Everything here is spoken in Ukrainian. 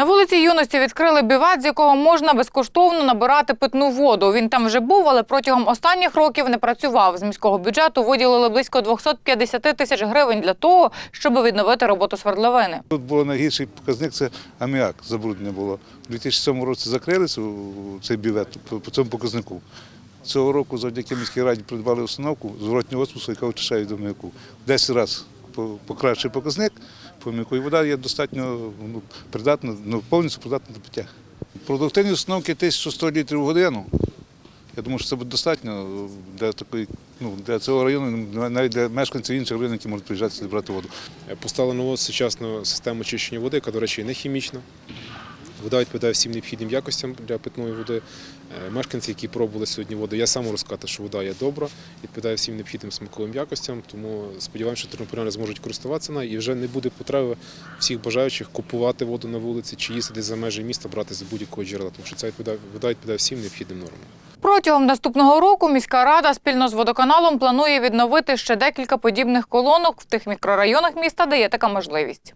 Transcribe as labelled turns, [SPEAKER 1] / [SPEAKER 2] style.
[SPEAKER 1] На вулиці Юності відкрили бівет, з якого можна безкоштовно набирати питну воду. Він там вже був, але протягом останніх років не працював. З міського бюджету виділили близько 250 тисяч гривень для того, щоб відновити роботу свердловини.
[SPEAKER 2] Тут було найгірший показник це аміак, забруднення було. У 2007 році закрили цей бювет по, цьому показнику. Цього року завдяки міській раді придбали установку зворотнього осмосу, яка очищає до маяку. Десять разів по- покращий показник по маяку, і вода є достатньо ну, придатна, ну, повністю придатна до пиття. Продуктивні установки 1100 літрів в годину. Я думаю, що це буде достатньо для такої, ну, для цього району, навіть для мешканців інших районів, які можуть приїжджати брати воду.
[SPEAKER 3] Поставлено сучасну систему очищення води, яка, до речі, не хімічна. Вода відповідає всім необхідним якостям для питної води. Е, Мешканці, які пробували сьогодні воду, я сам можу сказати, що вода є добра, відповідає всім необхідним смаковим якостям. Тому сподіваємося, що тернополяни зможуть користуватися нею і вже не буде потреби всіх бажаючих купувати воду на вулиці чи їздити за межі міста, брати з будь-якого джерела, тому що ця відповідає, вода відповідає всім необхідним нормам.
[SPEAKER 1] Протягом наступного року міська рада спільно з водоканалом планує відновити ще декілька подібних колонок в тих мікрорайонах міста, де є така можливість.